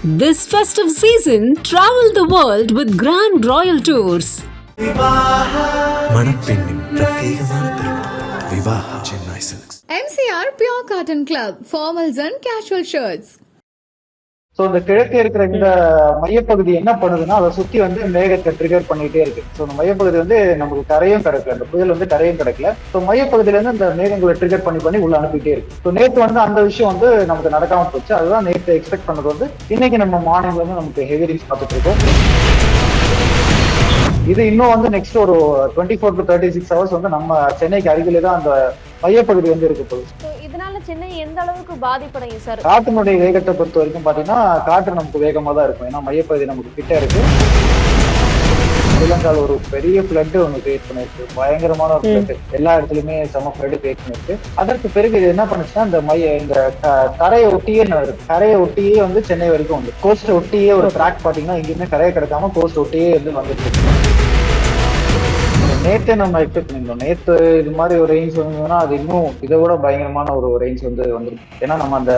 This festive season, travel the world with Grand Royal Tours. மணப்பெண்ணின் பிரத்யேகமான திருமணம் Vivaha Chennai silks MCR Pure Cotton Club, formals and casual shirts. So இந்த கிழக்கு இருக்கிற இந்த மையப்பகுதி என்ன பண்ணுதுன்னா அதை சுத்தி வந்து மேகத்தை ட்ரிகர் பண்ணிட்டே இருக்கு. ஸோ இந்த மையப்பகுதி வந்து நமக்கு கரையும் கிடக்கல. இந்த புயல் வந்து கரையும் கிடக்கல. ஸோ மையப்பகுதியில இருந்து இந்த மேகங்களை ட்ரிகர் பண்ணி பண்ணி உள்ள அனுப்பிட்டே இருக்கு. ஸோ நேற்று வந்து அந்த விஷயம் வந்து நமக்கு நடக்காம போச்சு. அதுதான் நேற்று எக்ஸ்பெக்ட் பண்ணது வந்து இன்னைக்கு நம்ம மார்னிங்ல வந்து நமக்கு ஹெவி ரீச் பார்த்துட்டு இருக்கோம். இது இன்னும் வந்து நெக்ஸ்ட் ஒரு twenty four to thirty six hours வந்து நம்ம சென்னைக்கு அருகிலே தான் அந்த மையப்பகுதி வந்து இருக்க போகுது இதனால சென்னை எந்த அளவுக்கு பாதிப்படையும் சார் காற்றினுடைய வேகத்தை பொறுத்த வரைக்கும் பாத்தீங்கன்னா காற்று நமக்கு வேகமா தான் இருக்கும். ஏன்னா மையப்பகுதி நமக்கு கிட்ட இருக்கு. ஸ்ரீலங்கால ஒரு பெரிய ஃபிளட் ஒன்று கிரியேட் பண்ணிருக்கு. பயங்கரமான ஒரு ஃபிளட் எல்லா இடத்துலயுமே செம ஃபிளட் கிரியேட் பண்ணிருக்கு. அதற்கு பிறகு இது என்ன பண்ணுச்சுன்னா இந்த மைய இந்த கரையை ஒட்டியே இருக்கு? கரையை ஒட்டியே வந்து சென்னை வரைக்கும் வந்து கோஸ்ட் ஒட்டியே ஒரு ட்ராக் பாத்தீங்கன்னா எங்கேயுமே கரையை கிடக்காம கோஸ்ட் ஒட்டியே வந்து வந்துட்டு இருக்கு. நேற்றே நம்ம எக்ஸ்பெக்ட் பண்ணியிருந்தோம். நேற்று இது மாதிரி ஒரு ரேஞ்ச் வந்ததுன்னா அது இன்னும் இதை விட பயங்கரமான ஒரு ரேஞ்ச் வந்து வந்துருக்கு ஏன்னா நம்ம அந்த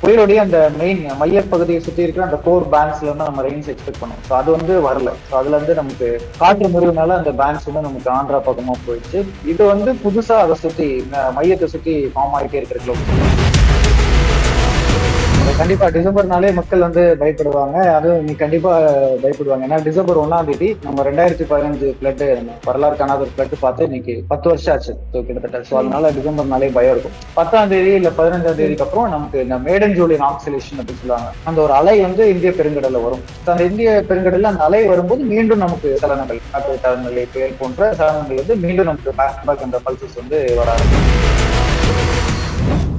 புயலுடைய அந்த மெயின் மையப்பகுதியை சுற்றி இருக்கிற அந்த கோர் பேங்க்ஸ்ல இருந்து நம்ம ரேஞ்ச் எக்ஸ்பெக்ட் பண்ணோம். ஸோ அது வந்து வரல. ஸோ அதுல இருந்து நமக்கு காற்று முருகனால அந்த பேங்க்ஸ் வந்து நமக்கு ஆந்திரா பக்கமா போயிடுச்சு. இது வந்து புதுசா அதை சுற்றி மையத்தை சுற்றி ஃபார்ம் ஆகிட்டே இருக்கிற global கண்டிப்பா டிசம்பர்னாலே மக்கள் வந்து பயப்படுவாங்க. அதுவும் நீ கண்டிப்பா பயப்படுவாங்க. ஏன்னா டிசம்பர் ஒன்னாம் தேதி நம்ம ரெண்டாயிரத்தி பதினஞ்சு பிளட் வரலாறு காணாத ஒரு பிளட் பார்த்து இன்னைக்கு பத்து வருஷம் ஆச்சு. கிட்டத்தட்ட. ஸோ அதனால டிசம்பர்னாலே பயம் இருக்கும். பத்தாம் தேதி இல்ல பதினஞ்சாம் தேதிக்கு அப்புறம் நமக்கு இந்த மேடன் ஜூலியன் ஆக்சிலேஷன் அப்படின்னு சொல்லுவாங்க. அந்த ஒரு அலை வந்து இந்திய பெருங்கடல்ல வரும். அந்த இந்திய பெருங்கடல்ல அந்த அலை வரும்போது மீண்டும் நமக்கு சலனங்கள் காற்று தரநிலை புயல் போன்ற சலனங்கள் வந்து மீண்டும் நமக்கு பேக் பேக் அந்த பல்சஸ் வந்து வர ஆரம்பிக்கும்.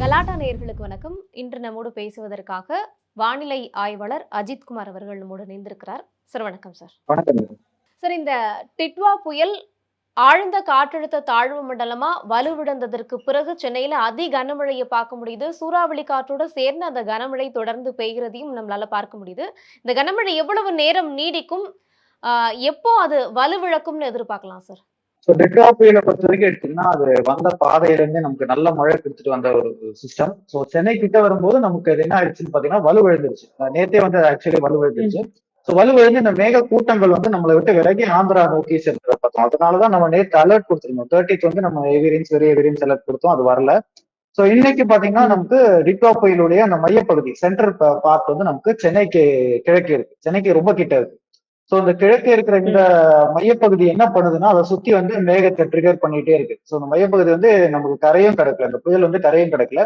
கலாட்டா நேயர்களுக்கு வணக்கம். இன்று நம்மோடு பேசுவதற்காக வானிலை ஆய்வாளர் அஜித் குமார் அவர்கள் நம்மோடு இணைந்திருக்கிறார். சார் வணக்கம் சார் வணக்கம். சார் இந்த டிட்வா புயல் ஆழ்ந்த காற்றழுத்த தாழ்வு மண்டலமா வலுவிழந்ததற்கு பிறகு சென்னையில அதி கனமழையை பார்க்க முடியுது. சூறாவளி காற்றோட சேர்ந்து அந்த கனமழை தொடர்ந்து பெய்கிறதையும் நம்மளால பார்க்க முடியுது. இந்த கனமழை எவ்வளவு நேரம் நீடிக்கும்? எப்போ அது வலுவிழக்கும்னு எதிர்பார்க்கலாம் சார் ஸோ டெட்ரா புயலை பொறுத்த வரைக்கும் எடுத்தீங்கன்னா அது வந்த பாதையில இருந்தே நமக்கு நல்ல மழை கொடுத்துட்டு வந்த ஒரு சிஸ்டம் ஸோ சென்னை கிட்ட வரும்போது நமக்கு அது என்ன ஆயிடுச்சுன்னு பாத்தீங்கன்னா வலுவிழந்துருச்சு நேத்தே வந்து ஆக்சுவலி வலுவிழந்துருச்சு ஸோ வலுவிழந்து இந்த மேக கூட்டங்கள் வந்து நம்மளை விட்டு விலகி ஆந்திரா நோக்கி சென்று பார்த்தோம். அதனாலதான் நம்ம நேற்று அலர்ட் கொடுத்துருந்தோம். தேர்ட்டித் வந்து நம்ம எவிரியன்ஸ் வெரி எவிரியன்ஸ் அலர்ட் கொடுத்தோம். அது வரல. ஸோ இன்னைக்கு பாத்தீங்கன்னா நமக்கு டிட்வா புயலுடைய அந்த மையப்பகுதி சென்ட்ரல் பார்ட் வந்து நமக்கு சென்னைக்கு கிழக்கு இருக்கு. சென்னைக்கு ரொம்ப கிட்ட இருக்கு. ஸோ இந்த கிழக்கு இருக்கிற இந்த மையப்பகுதி என்ன பண்ணுதுன்னா அதை சுத்தி வந்து மேகத்தை ட்ரிகர் பண்ணிட்டே இருக்கு. ஸோ இந்த மையப்பகுதி வந்து நமக்கு கரையும் கிடக்கல. இந்த புயல் வந்து கரையும் கிடக்கல.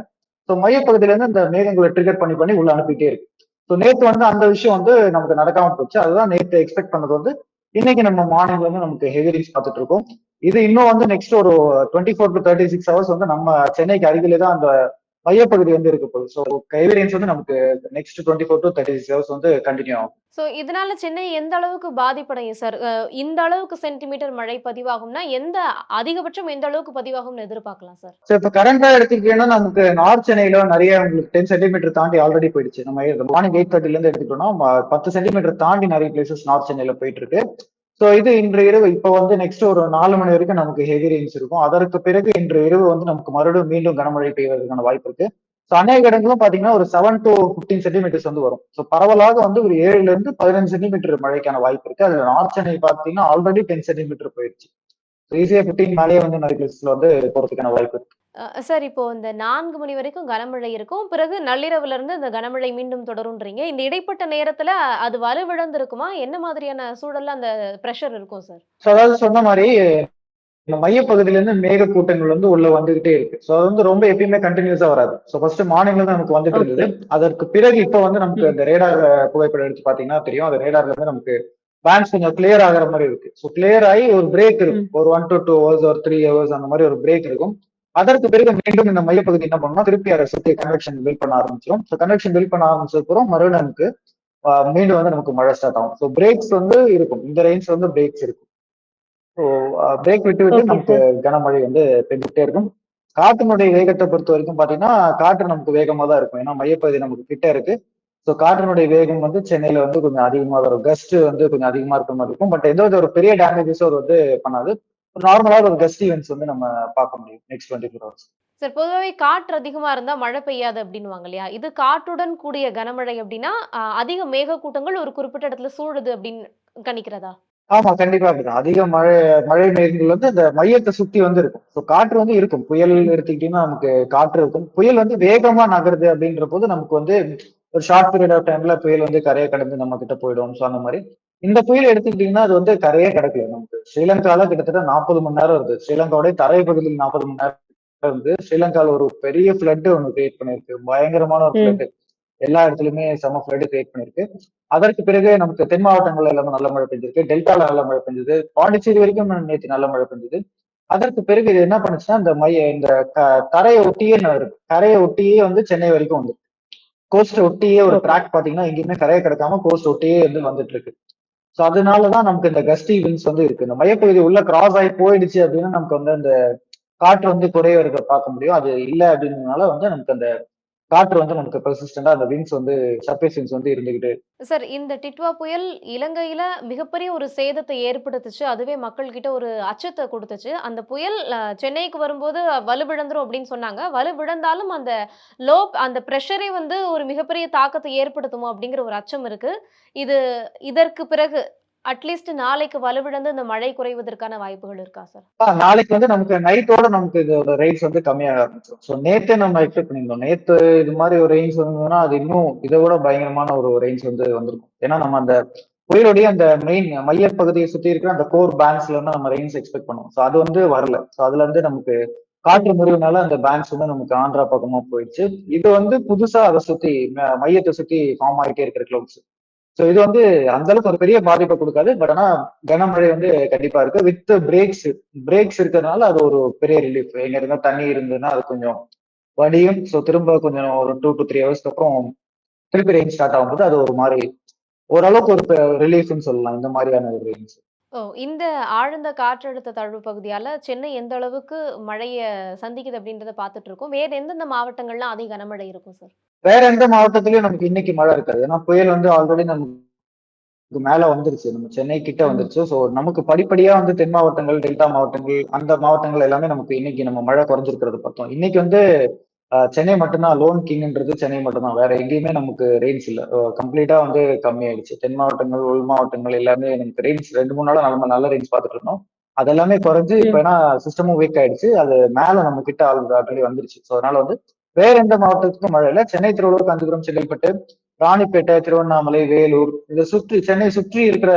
ஸோ மையப்பகுதியில இருந்து இந்த மேகங்களை ட்ரிகர் பண்ணி பண்ணி உள்ள அனுப்பிட்டே இருக்கு. ஸோ நேற்று வந்து அந்த விஷயம் வந்து நமக்கு நடக்காம போச்சு. அதுதான் நேற்று எக்ஸ்பெக்ட் பண்ணது வந்து இன்னைக்கு நம்ம மார்னிங்ல வந்து நமக்கு ஹெவி ரீச் பார்த்துட்டு இருக்கோம். இது இன்னும் வந்து நெக்ஸ்ட் ஒரு twenty four to thirty six hours வந்து நம்ம சென்னைக்கு அருகிலே தான் அந்த மையப்பகுதி வந்து இருக்க போகுது. ஸோ ரேஞ்ச் வந்து நமக்கு next twenty four to thirty six hours வந்து கண்டினியூ ஆகும். ஸோ இதனால சென்னை எந்த அளவுக்கு பாதிப்படையும் சார் இந்த அளவுக்கு சென்டிமீட்டர் மழை பதிவாகும்னா எந்த அதிகபட்சம் எந்த அளவுக்கு பதிவாகும்னு எதிர்பார்க்கலாம் சார் ஸோ இப்போ கரண்டா எடுத்துக்கிட்டீங்கன்னா நமக்கு நார்த் சென்னையில நிறைய உங்களுக்கு டென் சென்டிமீட்டர் தாண்டி ஆல்ரெடி போயிடுச்சு. நம்ம மார்னிங் எயிட் தேர்ட்டில இருந்து எடுத்துக்கிட்டோம்னா பத்து சென்டிமீட்டர் தாண்டி நிறைய பிளேசஸ் நார்த் சென்னையில போயிட்டு இருக்கு. ஸோ இது இன்று இரவு இப்போ வந்து நெக்ஸ்ட் ஒரு நாலு மணி வரைக்கும் நமக்கு ஹெவி ரெயின்ஸ் இருக்கும். அதற்கு பிறகு இன்று இரவு வந்து நமக்கு மறுபடியும் மீண்டும் கனமழை பெய்வதற்கான வாய்ப்பு இருக்கு. ஸோ அநேக இடங்களும் பாத்தீங்கன்னா ஒரு செவன் டு ஃபிஃப்டீன் சென்டிமீட்டர்ஸ் வந்து வரும். ஸோ பரவலாக வந்து ஒரு ஏழுல இருந்து பதினஞ்சு சென்டிமீட்டர் மழைக்கான வாய்ப்பு இருக்கு. அதுல நார்த் சென்னை பாத்தீங்கன்னா ஆல்ரெடி டென் சென்டிமீட்டர் போயிடுச்சு ஈஸியா ஃபிஃப்டீன் மேலேயே வந்து நிறைய வந்து போறதுக்கான வாய்ப்பு இருக்கு. சார் இப்போ இந்த நான்கு மணி வரைக்கும் கனமழை இருக்கும். பிறகு நள்ளிரவுல இருந்து இந்த கனமழை மீண்டும் தொடரும்ன்றீங்க இந்த இடைப்பட்ட நேரத்துல அது வலுவிழந்திருக்குமா என்ன மாதிரியான சூழல்ல அந்த ப்ரெஷர் இருக்கும் சார் அதாவது சொன்ன மாதிரி இந்த மையப்பகுதியில இருந்து மேக கூட்டங்கள் வந்து உள்ள வந்துகிட்டே இருக்கு. ஸோ அது வந்து ரொம்ப எப்பயுமே கண்டினியூஸா வராது. ஸோ ஃபர்ஸ்ட் மார்னிங்ல தான் நமக்கு வந்துட்டு இருந்தது. அதற்கு பிறகு இப்போ வந்து நமக்கு இந்த ரேடார் புகைப்படம் எடுத்து பாத்தீங்கன்னா தெரியும். அந்த ரேடார்ல இருந்து நமக்கு பேண்ட்ஸ் கொஞ்சம் கிளியர் ஆகிற மாதிரி இருக்கு. ஸோ கிளியர் ஆகி ஒரு பிரேக் இருக்கும். ஒரு ஒன் டு டூ ஹவர்ஸ் ஒரு த்ரீ ஹவர்ஸ் அந்த மாதிரி ஒரு பிரேக் இருக்கும். அதற்கு பிறகு மீண்டும் இந்த மையப்பகுதி என்ன பண்ணணும் திருப்பி அதை சுத்தி கன்வெக்ஷன் பில்ட் பண்ண ஆரம்பிச்சிடும் ஸோ கன்வெக்ஷன் பில்ட் பண்ண ஆரம்பிச்சதுக்கப்புறம் மறுபடியும் நமக்கு மீண்டும் வந்து நமக்கு மழை ஸ்டார்ட் ஆகும். ஸோ பிரேக்ஸ் வந்து இருக்கும். இந்த ரேஞ்ச் வந்து பிரேக்ஸ் இருக்கும். ஸோ பிரேக் விட்டு விட்டு நமக்கு கனமழை வந்து பெஞ்சிட்டே இருக்கும். காற்றினுடைய வேகத்தை பொறுத்த வரைக்கும் பாத்தீங்கன்னா காற்று நமக்கு வேகமா தான் இருக்கும். ஏன்னா மையப்பகுதி நமக்கு கிட்ட இருக்கு. ஸோ காற்றினுடைய வேகம் வந்து சென்னையில வந்து கொஞ்சம் அதிகமாக வரும். கஸ்ட் வந்து கொஞ்சம் அதிகமா இருக்க மாதிரி இருக்கும். பட் எந்த வித ஒரு பெரிய டேமேஜஸும் அது வந்து பண்ணாது. நார்மலாக ஒரு கஸ்ட் ஈவெண்ட்ஸ் வந்து நம்ம பார்க்க முடியும் next twenty four hours sir பொதுவாகவே காற்று அதிகமா இருந்தா மழை பெய்யாது அப்படின்னுவாங்க இல்லையா? இது காற்றுடன் கூடிய கனமழை அப்படின்னா அதிக மேகக்கூட்டங்கள் ஒரு குறிப்பிட்ட இடத்துல சூழுது அப்படின்னு கணிக்கிறதா? ஆமா கண்டிப்பா அப்படிதான். அதிக மழை மழை மேகங்கள் வந்து அந்த மையத்தை சுத்தி வந்து இருக்கும். ஸோ காற்று வந்து இருக்கும். புயல் எடுத்துக்கிட்டீங்கன்னா நமக்கு காற்று இருக்கும். புயல் வந்து வேகமா நகருது அப்படின்ற போது நமக்கு வந்து ஒரு ஷார்ட் பீரியட் ஆஃப் டைம்ல புயல் வந்து கரையை கடந்து நம்ம கிட்ட போயிடும். ஸோ அந்த மாதிரி இந்த புயல் எடுத்துக்கிட்டீங்கன்னா அது வந்து கரையே கிடக்கல. நமக்கு ஸ்ரீலங்கால கிட்டத்தட்ட நாற்பது மணி நேரம் இருக்கு. ஸ்ரீலங்காவுடைய தரை பகுதியில் நாற்பது மணி நேரம் இருந்து ஸ்ரீலங்கால ஒரு பெரிய ஃபிளட் ஒன்று கிரியேட் பண்ணிருக்கு பயங்கரமான ஒரு ஃபிளட் எல்லா இடத்துலயுமே செம ஃபிளட் கிரியேட் பண்ணிருக்கு அதற்கு பிறகு நமக்கு தென் மாவட்டங்கள்ல எல்லாமே நல்ல மழை பெஞ்சிருக்கு. டெல்டால நல்ல மழை பெஞ்சது. பாண்டிச்சேரி வரைக்கும் நேற்று நல்ல மழை பெஞ்சது. அதற்கு பிறகு இது என்ன பண்ணுச்சுன்னா இந்த மைய இந்த க- தரையை ஒட்டியே நகருது கரையை ஒட்டியே வந்து சென்னை வரைக்கும் வந்து கோஸ்ட் ஒட்டியே ஒரு ட்ராக் பாத்தீங்கன்னா எங்கேயுமே கரையை கிடக்காம கோஸ்ட் ஒட்டியே வந்து வந்துட்டு இருக்கு ஸோ அதனாலதான் நமக்கு இந்த கஸ்டி வின்ஸ் வந்து இருக்கு. இந்த மையப்பகுதி உள்ள கிராஸ் ஆகி போயிடுச்சு அப்படின்னா நமக்கு வந்து அந்த காற்று வந்து குறைய இருக்க பார்க்க முடியும். அது இல்லை அப்படின்றதுனால வந்து நமக்கு அந்த காற்று வந்து நமக்கு பெர்சிஸ்டண்டா அந்த விங்ஸ் வந்து சர்ஃபேஸ் விங்ஸ் வந்து இருந்துகிட்டு. சார் இந்த டிட்வா புயல் இலங்கையில மிகப்பெரிய ஒரு சேதத்தை ஏற்படுத்துச்சு. அதுவே மக்கள் கிட்ட ஒரு அச்சத்தை கொடுத்துச்சு. அந்த புயல் சென்னைக்கு வரும்போது வலுவிழந்துரும் அப்படின்னு சொன்னாங்க. வலுவிழந்தாலும் அந்த லோ அந்த ப்ரெஷரே வந்து ஒரு மிகப்பெரிய தாக்கத்தை ஏற்படுத்துமோ அப்படிங்கிற ஒரு அச்சம் இருக்கு. இது இதற்கு பிறகு அட்லீஸ்ட் நாளைக்கு வலுவிழந்து இந்த மழை குறைவதற்கான வாய்ப்புகள் இருக்கா சார் நாளைக்கு வந்து நமக்கு நைட்டோட நமக்கு இதோட ரேட்ஸ் வந்து கம்மியாக ஆரம்பிச்சிடும் ஸோ நேத்தே நம்ம எக்ஸ்பெக்ட் பண்ணியிருந்தோம். நேத்து இது மாதிரி ஒரு ரேஞ்ச் வந்ததுன்னா அது இன்னும் இதை விட பயங்கரமான ஒரு ரேஞ்ச் வந்து வந்திருக்கும். ஏன்னா நம்ம அந்த புயலுடைய அந்த மெயின் மையப்பகுதியை சுத்தி இருக்கிற அந்த கோர் பேங்க்ஸ்ல இருந்து நம்ம ரெயின்ஸ் எக்ஸ்பெக்ட் பண்ணுவோம். ஸோ அது வந்து வரல. ஸோ அதுல இருந்து நமக்கு காற்று முறிவுனால அந்த பேங்க்ஸ் வந்து நமக்கு ஆந்திரா பக்கமா போயிடுச்சு. இது வந்து புதுசா அதை சுத்தி மையத்தை சுத்தி ஃபார்ம் ஆகிட்டே இருக்கிற கிளவுட்ஸ் ஸோ இது வந்து அந்த அளவுக்கு ஒரு பெரிய பாதிப்பை கொடுக்காது. பட் ஆனா கனமழை வந்து கண்டிப்பா இருக்கு. வித் பிரேக்ஸ் பிரேக்ஸ் இருக்கிறதுனால அது ஒரு பெரிய ரிலீஃப் எங்க இருந்தா தண்ணி இருந்ததுன்னா அது கொஞ்சம் வடியும் ஸோ திரும்ப கொஞ்சம் ஒரு டூ டு த்ரீ ஹவர்ஸ்க்கு அப்புறம் திருப்பி ரெயின் ஸ்டார்ட் ஆகும்போது அது ஒரு மாதிரி ஓரளவுக்கு ஒரு ரிலீஃப்னு சொல்லலாம். இந்த மாதிரியான ஒரு ரெயின்ஸ் ஓ இந்த ஆழ்ந்த காற்றழுத்த தாழ்வு பகுதியால சென்னை எந்த அளவுக்கு மழையை சந்திக்குது அப்படின்றத பார்த்துட்டு இருக்கோம். வேற எந்தெந்த மாவட்டங்கள்லாம் அதிக கனமழை இருக்கும் சார் வேற எந்த மாவட்டத்திலயும் நமக்கு இன்னைக்கு மழை இருக்காது. ஏன்னா புயல் வந்து ஆல்ரெடி நமக்கு மேல வந்துருச்சு. நம்ம சென்னை கிட்ட வந்துருச்சு. ஸோ நமக்கு படிப்படியா வந்து தென் மாவட்டங்கள் டெல்டா மாவட்டங்கள் அந்த மாவட்டங்கள் எல்லாமே நமக்கு இன்னைக்கு நம்ம மழை குறைஞ்சிருக்கிறது பார்த்தோம். இன்னைக்கு வந்து சென்னை மட்டும்தான். லோன் கிங்ன்றது சென்னை மட்டும்தான். வேற எங்கேயுமே நமக்கு ரெயின்ஸ் இல்ல. கம்ப்ளீட்டா வந்து கம்மியாயிடுச்சு. தென் மாவட்டங்கள் உள் மாவட்டங்கள் எல்லாமே நமக்கு ரெயின்ஸ் ரெண்டு மூணு நாளா நம்ம நல்ல ரெயின்ஸ் பார்த்துட்டு இருந்தோம். அது எல்லாமே குறைஞ்சு இப்ப ஏன்னா சிஸ்டமும் வீக் ஆயிடுச்சு. அது மேல நம்ம கிட்ட ஆல்ரெடி வந்துருச்சு. ஸோ அதனால வந்து வேற எந்த மாவட்டத்துக்கும் மழை இல்லை. சென்னை திருவள்ளூர் காஞ்சிபுரம் செங்கல்பட்டு ராணிப்பேட்டை திருவண்ணாமலை வேலூர் இதை சுற்றி சென்னை சுற்றி இருக்கிற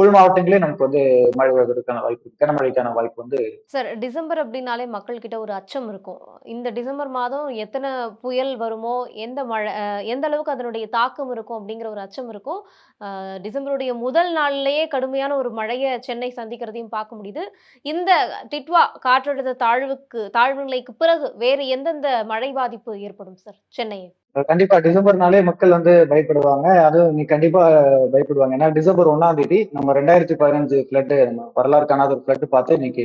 உள் மாவட்டங்களே நமக்கு வந்து மழை வருவதற்கான வாய்ப்பு கனமழைக்கான வாய்ப்பு வந்து சார் டிசம்பர் அப்படின்னாலே மக்கள் கிட்ட ஒரு அச்சம் இருக்கும். இந்த டிசம்பர் மாதம் எத்தனை புயல் வருமோ எந்த மழை அஹ், எந்த அளவுக்கு அதனுடைய தாக்கம் இருக்கும் அப்படிங்கிற ஒரு அச்சம் இருக்கும். டிசம்பருடைய முதல் நாள்லயே கடுமையான ஒரு மழையை சென்னை சந்திக்கிறதையும் பார்க்க முடியுது. இந்த டிட்வா காற்றழுத்த தாழ்வுக்கு தாழ்வு நிலைக்கு பிறகு வேறு எந்தெந்த மழை பாதிப்பு ஏற்படும் சார் சென்னையை கண்டிப்பா டிசம்பர்னாலே மக்கள் வந்து பயப்படுவாங்க. அதுவும் நீ கண்டிப்பா பயப்படுவாங்க. ஏன்னா டிசம்பர் ஒண்ணாம் தேதி நம்ம ரெண்டாயிரத்தி பதினஞ்சு ஃபிளட் நம்ம வரலாறு காணாத ஒரு ஃபிளட் பார்த்து இன்னைக்கு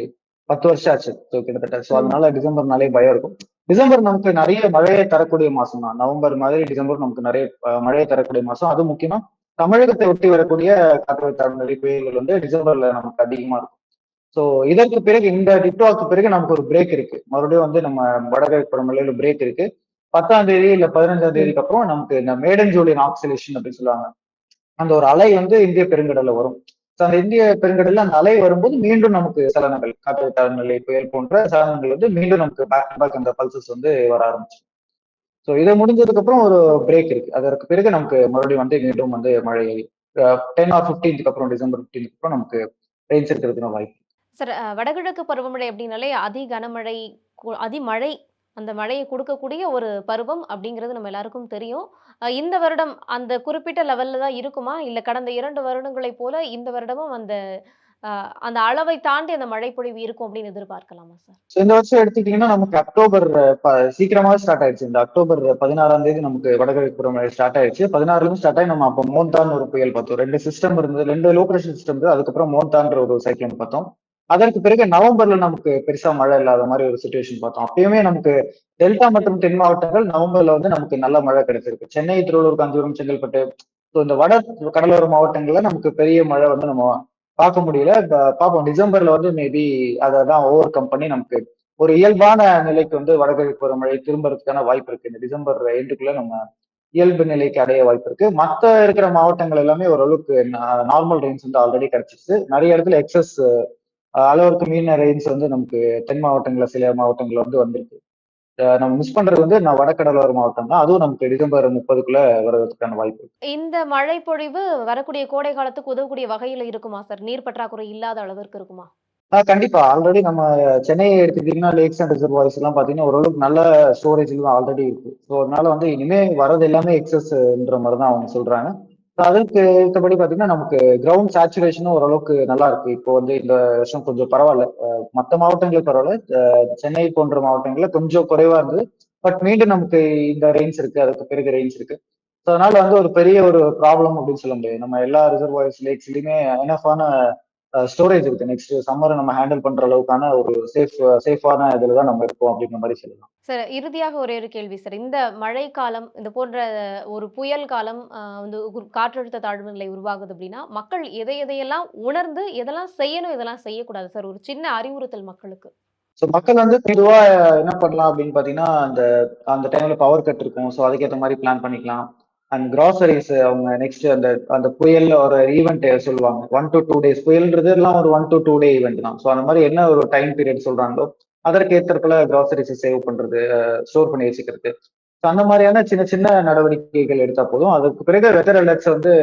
பத்து வருஷம் ஆச்சு. ஸோ கிட்டத்தட்ட. ஸோ அதனால டிசம்பர்னாலே பயம் இருக்கும். டிசம்பர் நமக்கு நிறைய மழையை தரக்கூடிய மாசம் தான். நவம்பர் மாதிரி டிசம்பர் நமக்கு நிறைய மழையை தரக்கூடிய மாசம். அது முக்கியமா தமிழகத்தை ஒட்டி வரக்கூடிய காற்று தாழ்நிலை புயல்கள் வந்து டிசம்பர்ல நமக்கு அதிகமா இருக்கும். ஸோ இதற்கு பிறகு இந்த டிக்டாக்கு பிறகு நமக்கு ஒரு பிரேக் இருக்கு. மறுபடியும் வந்து நம்ம வடகிழக்கு பருவமழையில பிரேக் இருக்கு. பத்தாம் தேதி இல்ல பதினஞ்சாம் தேதிக்கு அப்புறம் நமக்கு இந்த மேடன் ஜூலியன் ஆக்சிலேஷன் அப்படின்னு சொல்லுவாங்க. அந்த ஒரு அலை வந்து இந்திய பெருங்கடல்ல வரும். அந்த இந்திய பெருங்கடல்ல அந்த அலை வரும்போது மீண்டும் நமக்கு சலனங்கள் காற்று தாழ்நிலை புயல் போன்ற சலனங்கள் வந்து மீண்டும் நமக்கு பேக் டு பேக் அந்த பல்சஸ் வந்து வர ஆரம்பிச்சு. ஸோ இதை முடிஞ்சதுக்கு அப்புறம் ஒரு பிரேக் இருக்கு. அதற்கு பிறகு நமக்கு மறுபடியும் வந்து மீண்டும் வந்து மழை டென் ஆர் ஃபிஃப்டீன்த்துக்கு அப்புறம் டிசம்பர் ஃபிஃப்டீனுக்கு அப்புறம் நமக்கு ரெயின்ஸ் இருக்கிறதுக்கு வாய்ப்பு சார் வடகிழக்கு பருவமழை அப்படின்னாலே அதி கனமழை கு- அதிமழை அந்த மழையை கொடுக்கக்கூடிய ஒரு பருவம் அப்படிங்கிறது நம்ம எல்லாருக்கும் தெரியும். இந்த வருடம் அந்த குறிப்பிட்ட லெவல்ல தான் இருக்குமா? இல்லை கடந்த இரண்டு வருடங்களைப் போல இந்த வருடமும் அந்த அந்த அளவை தாண்டி அந்த மழைப்பொழிவு இருக்கும் அப்படின்னு எதிர்பார்க்கலாமா சார்? இந்த வருஷம் எடுத்துக்கிட்டீங்கன்னா நமக்கு அக்டோபர் சீக்கிரமாக சீக்கிரமாவே ஸ்டார்ட் ஆயிடுச்சு. இந்த அக்டோபர் பதினாறாம் தேதி நமக்கு வடகிழக்கு பருவமழை ஸ்டார்ட் ஆயிடுச்சு. பதினாறுல இருந்து ஸ்டார்ட் ஆகி நம்ம அப்போ மோந்தான் ஒரு புயல் பார்த்தோம். ரெண்டு சிஸ்டம் இருந்தது ரெண்டு லோ பிரஷர் சிஸ்டம் இருந்தது அதுக்கப்புறம் மோன்தான்ற ஒரு சைக்ளோன் பார்த்தோம். அதற்கு பிறகு நவம்பர்ல நமக்கு பெருசா மழை இல்லாத மாதிரி ஒரு சுச்சுவேஷன் பார்த்தோம். அப்பயுமே நமக்கு டெல்டா மற்றும் தென் மாவட்டங்கள் நவம்பர்ல வந்து நமக்கு நல்ல மழை கிடைச்சிருக்கு. சென்னை திருவள்ளூர் காஞ்சிபுரம் செங்கல்பட்டு ஸோ இந்த வட கடலோர மாவட்டங்கள்ல நமக்கு பெரிய மழை வந்து நம்ம பார்க்க முடியல. பார்ப்போம். டிசம்பர்ல வந்து மேபி அதை தான் ஓவர் கம் பண்ணி நமக்கு ஒரு இயல்பான நிலைக்கு வந்து வடகிழக்கு பருவமழை திரும்புறதுக்கான வாய்ப்பு இருக்கு. இந்த டிசம்பர் எண்டுக்குள்ள நம்ம இயல்பு நிலைக்கு அடைய வாய்ப்பு இருக்கு. மத்த இருக்கிற மாவட்டங்கள் எல்லாமே ஓரளவுக்கு நார்மல் ரெயின்ஸ் வந்து ஆல்ரெடி கிடைச்சிருச்சு. நிறைய இடத்துல எக்ஸஸ் அளவுக்கு மீன ரெயின்ஸ் வந்து நமக்கு தென் மாவட்டங்கள்ல சில மாவட்டங்கள்ல வந்து வந்திருக்கு. நம்ம மிஸ் பண்றது வந்து நான் வடகடலோர மாவட்டம் தான் அதுவும் நமக்கு டிசம்பர் முப்பதுக்குள்ள வருவதற்கான வாய்ப்பு இந்த மழை பொழிவு வரக்கூடிய கோடை காலத்துக்கு உதவக்கூடிய வகையில இருக்குமா சார்? நீர் பற்றாக்குறை இல்லாத அளவிற்கு இருக்குமா? கண்டிப்பா. ஆல்ரெடி நம்ம சென்னையை எடுத்துக்கிட்டீங்கன்னா லேக்ஸ் அண்ட் ரிசர்வாய்ஸ் எல்லாம் பாத்தீங்கன்னா ஓரளவுக்கு நல்ல ஸ்டோரேஜ் ஆல்ரெடி இருக்கு. ஸோ அதனால வந்து இனிமே வரது எல்லாமே எக்ஸஸ்ன்ற மாதிரி தான் அவங்க சொல்றாங்க. அதுக்கு ஏற்றபடி பாத்தீங்கன்னா நமக்கு கிரவுண்ட் சேச்சுரேஷனும் ஓரளவுக்கு நல்லா இருக்கு. இப்போ வந்து இந்த வருஷம் கொஞ்சம் பரவாயில்ல. மற்ற மாவட்டங்களுக்கு பரவாயில்ல. சென்னை போன்ற மாவட்டங்கள்ல கொஞ்சம் குறைவா இருந்தது. பட் மீண்டும் நமக்கு இந்த ரேஞ்ச் இருக்கு. அதுக்கு பிறகு ரேஞ்ச் இருக்கு. ஸோ அதனால வந்து ஒரு பெரிய ஒரு ப்ராப்ளம் அப்படின்னு சொல்ல முடியாது. நம்ம எல்லா ரிசர்வாயர்ஸ் லேக்ஸ்லயுமே எனஃபான ஸ்டோரேஜ் இருக்கு. நெக்ஸ்ட் சம்மரை நம்ம ஹேண்டில் பண்ற அளவுக்கான ஒரு சேஃப் சேஃபான இதுல தான் நம்ம இருக்கோம் அப்படிங்கிற மாதிரி சொல்லலாம். சார் இறுதியாக ஒரே ஒரு கேள்வி சார். இந்த மழை காலம் இந்த போன்ற ஒரு புயல் காலம் ஆஹ் வந்து ஒரு காற்றழுத்த தாழ்வு நிலை உருவாகுது அப்படின்னா மக்கள் எதை எதையெல்லாம் உணர்ந்து எதெல்லாம் செய்யணும் இதெல்லாம் செய்யக்கூடாது சார் ஒரு சின்ன அறிவுறுத்தல் மக்களுக்கு. ஸோ மக்கள் வந்து பொதுவா என்ன பண்ணலாம் அப்படின்னு பாத்தீங்கன்னா அந்த அந்த டைம்ல பவர் கட் இருக்கும். ஸோ அதுக்கேற்ற மாதிரி பிளான் பண்ணிக்கலாம். அண்ட் கிராசரிஸ் அவங்க நெக்ஸ்ட் அந்த அந்த புயல் ஒரு ஈவெண்ட் சொல்லுவாங்க. ஒன் டு டூ டேஸ் புயல்ன்றது எல்லாம் ஒரு one to two day event தான். ஸோ அந்த மாதிரி என்ன ஒரு டைம் பீரியட் சொல்றாங்களோ அதற்கு ஏற்றப்பல கிராசரிஸை சேவ் பண்றது ஸ்டோர் பண்ணி வச்சுக்கிறது. ஸோ அந்த மாதிரியான சின்ன சின்ன நடவடிக்கைகள் எடுத்தா போதும். அதுக்கு பிறகு வெதர் அலர்ட்ஸ் வந்து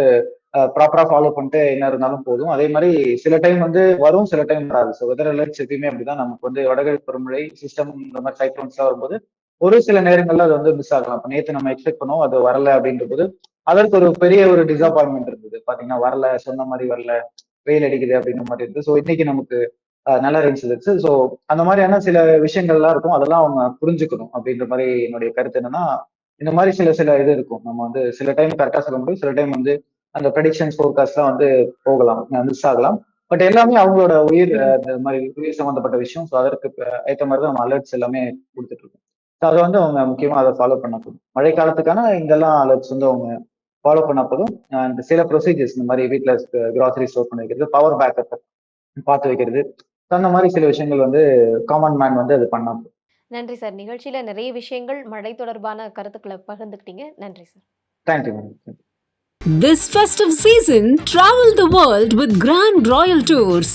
ப்ராப்பரா ஃபாலோ பண்ணிட்டு என்ன இருந்தாலும் போதும். அதே மாதிரி சில டைம் வந்து வரும் சில டைம் வராது. ஸோ வெதர் அலர்ட்ஸ் எப்பயுமே அப்படிதான். நமக்கு வந்து வடகிழக்கு பருவமழை சிஸ்டம் இந்த மாதிரி சைக்ளோன்ஸ்லாம் வரும்போது ஒரு சில நேரங்கள்ல அது வந்து மிஸ் ஆகலாம். இப்போ நேற்று நம்ம எக்ஸ்பெக்ட் பண்ணோம் அது வரல அப்படின்ற போது அதற்கு ஒரு பெரிய ஒரு டிசப்பாயின்மெண்ட் இருந்தது. பாத்தீங்கன்னா வரல சொன்ன மாதிரி வரல வெயில் அடிக்குது அப்படின்ற மாதிரி இருந்தது. ஸோ இன்னைக்கு நமக்கு நல்ல ரேஞ்ச் இருந்துச்சு ஸோ அந்த மாதிரியான சில விஷயங்கள்லாம் இருக்கும். அதெல்லாம் அவங்க புரிஞ்சுக்கணும் அப்படின்ற மாதிரி என்னுடைய கருத்து என்னன்னா இந்த மாதிரி சில சில இது இருக்கும். நம்ம வந்து சில டைம் கரெக்டாக சொல்ல முடியும். சில டைம் வந்து அந்த ப்ரெடிக்ஷன்ஸ் ஃபோர்காஸ்ட்லாம் வந்து போகலாம். மிஸ் ஆகலாம். பட் எல்லாமே அவங்களோட உயிர் இந்த மாதிரி உயிர் சம்மந்தப்பட்ட விஷயம். ஸோ அதற்கு ஏற்ற மாதிரி தான் நம்ம அலர்ட்ஸ் எல்லாமே கொடுத்துட்டு இருக்கோம். ஸோ அதை வந்து அவங்க முக்கியமாக அதை ஃபாலோ பண்ண போதும். மழை காலத்துக்கான இதெல்லாம் அலர்ட்ஸ் வந்து அவங்க ஃபாலோ பண்ண போதும். அண்ட் சில ப்ரொசீஜர்ஸ் இந்த மாதிரி வீட்டில் க்ராசரி ஸ்டோர் பண்ணி வைக்கிறது பவர் பேக்கப் பார்த்து வைக்கிறது. அந்த மாதிரி சில விஷயங்கள் வந்து காமன் மேன் வந்து அது பண்ணலாம் நன்றி சார். நிகழ்ச்சியில நிறைய விஷயங்கள் மழை தொடர்பான கருத்துக்களை பகிர்ந்துக்கிட்டீங்க. நன்றி sir. Thank you ma'am This festive season, travel the world with Grand Royal Tours.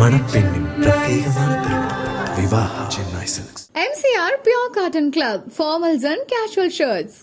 மணப்பெண்ணின் பிரத்யேகமான திருமணம். Vivaha Chennai silks. MCR Pure Cotton Club, formals and casual shirts.